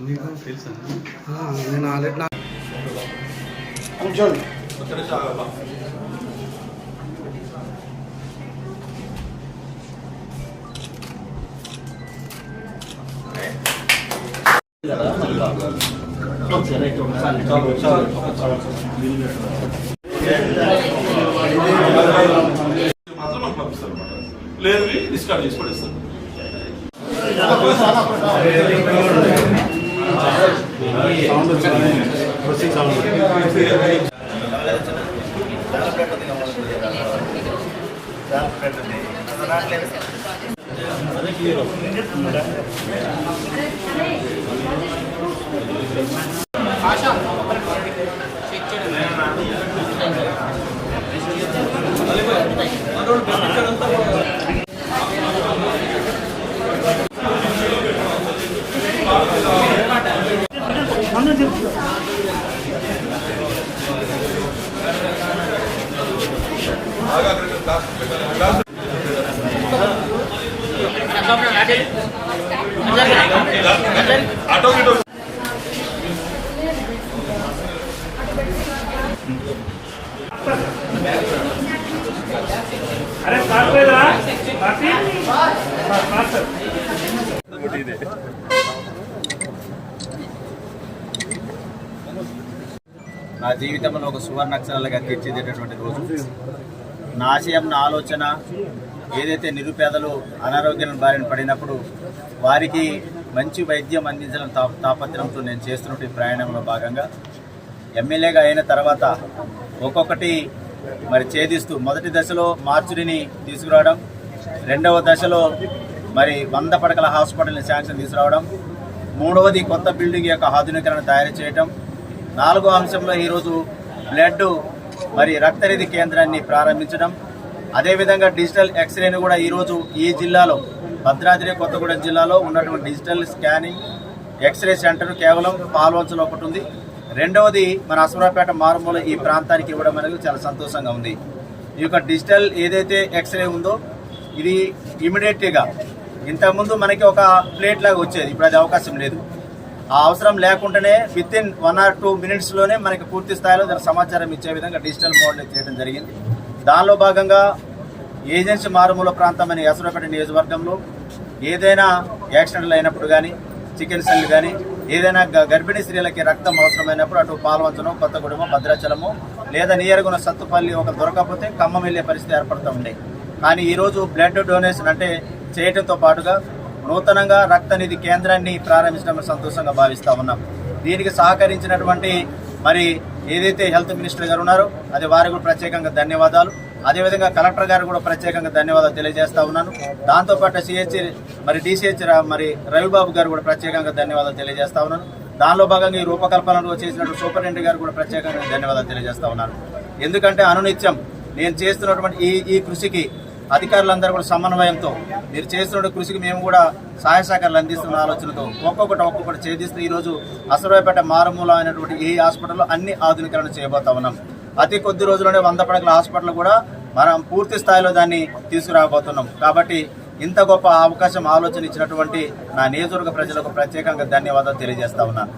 నీకు తెలుసా నేను ఆల్రెడీ నా ఒక్కడే చాలమ్మా చాలు చాలు మాత్రం మనకు పంపిస్తారు అన్నమాట లేదు డిస్కార్డ్ చేసి పడేస్తారు ఆటో గిటో నా జీవితంలో ఒక సువర్ణ అక్షరాలుగా తీర్చిదిద్దేటటువంటి రోజు. నా ఆశయం నా ఆలోచన ఏదైతే నిరుపేదలు అనారోగ్యం బారిన పడినప్పుడు వారికి మంచి వైద్యం అందించడం తా తాపత్రంతో నేను చేస్తున్నటువంటి ప్రయాణంలో భాగంగా ఎమ్మెల్యేగా అయిన తర్వాత ఒక్కొక్కటి మరి ఛేదిస్తూ మొదటి దశలో మార్చుడిని తీసుకురావడం రెండవ దశలో మరి వంద పడకల హాస్పిటల్ని శాంక్షన్ తీసుకురావడం మూడవది కొత్త బిల్డింగ్ యొక్క ఆధునీకరణ తయారు చేయడం నాలుగో అంశంలో ఈరోజు బ్లడ్ మరి రక్తనిధి కేంద్రాన్ని ప్రారంభించడం. అదేవిధంగా డిజిటల్ ఎక్స్రేను కూడా ఈరోజు ఈ జిల్లాలో భద్రాద్రి కొత్తగూడెం జిల్లాలో ఉన్నటువంటి డిజిటల్ స్కానింగ్ ఎక్స్రే సెంటర్ కేవలం పాల్వంచలో ఒకటి ఉంది. రెండవది మన అశ్వరాపేట మారుమూల ఈ ప్రాంతానికి ఇవ్వడం అనేది చాలా సంతోషంగా ఉంది. ఈ యొక్క డిజిటల్ ఏదైతే ఎక్స్రే ఉందో ఇది ఇమీడియట్గా ఇంతకుముందు మనకి ఒక ప్లేట్ లాగా వచ్చేది. ఇప్పుడు అది అవకాశం లేదు. ఆ అవసరం లేకుండానే with in one or two మినిట్స్లోనే మనకి పూర్తి స్థాయిలో దాని సమాచారం ఇచ్చే విధంగా డిజిటల్ మోడల్ చేయడం జరిగింది. దానిలో భాగంగా ఏజెన్సీ మారుమూల ప్రాంతం అనే యశ్వరపేట నియోజకవర్గంలో ఏదైనా యాక్సిడెంట్లు అయినప్పుడు కానీ చికెన్ సెల్ కానీ ఏదైనా గ- గర్భిణీ స్త్రీలకి రక్తం అవసరమైనప్పుడు అటు పాల్వంచడం కొత్తగూడెము భద్రాచలము లేదా నియర్గా సత్తుపల్లి ఒక దొరకకపోతే ఖమ్మం వెళ్ళే పరిస్థితి ఏర్పడుతూ ఉండే. కానీ ఈరోజు బ్లడ్ డొనేషన్ అంటే చేయడంతో పాటుగా నూతనంగా రక్తనిధి కేంద్రాన్ని ప్రారంభించడం సంతోషంగా భావిస్తూ ఉన్నాం. దీనికి సహకరించినటువంటి మరి ఏదైతే హెల్త్ మినిస్టర్ గారు ఉన్నారో అది వారికి కూడా ప్రత్యేకంగా ధన్యవాదాలు. అదేవిధంగా కలెక్టర్ గారు కూడా ప్రత్యేకంగా ధన్యవాదాలు తెలియజేస్తా ఉన్నాను. దాంతోపాటు సిహెచ్ మరి డిసిహెచ్ మరి రవిబాబు గారు కూడా ప్రత్యేకంగా ధన్యవాదాలు తెలియజేస్తా ఉన్నాను. దానిలో భాగంగా ఈ రూపకల్పనలో చేసినట్టు సూపరింటెండెంట్ గారు కూడా ప్రత్యేకంగా ధన్యవాదాలు తెలియజేస్తా ఉన్నాను. ఎందుకంటే అనునిత్యం నేను చేస్తున్నటువంటి ఈ ఈ కృషికి అధికారులందరూ కూడా సమన్వయంతో మీరు చేస్తున్న కృషికి మేము కూడా సహాయ సహకారాలు అందిస్తున్న ఆలోచనతో ఒక్కొక్కటి ఒక్కొక్కటి ఛేదిస్తూ ఈరోజు అసలుపేట మారుమూల అయినటువంటి ఈ హాస్పిటల్లో అన్ని ఆధునీకరణ చేయబోతా ఉన్నాం. అతి కొద్ది రోజుల్లోనే వంద పడకల హాస్పిటల్ కూడా మనం పూర్తి స్థాయిలో దాన్ని తీసుకురాబోతున్నాం. కాబట్టి ఇంత గొప్ప అవకాశం ఆలోచన ఇచ్చినటువంటి నా నియోజకవర్గ ప్రజలకు ప్రత్యేకంగా ధన్యవాదాలు తెలియజేస్తా ఉన్నాను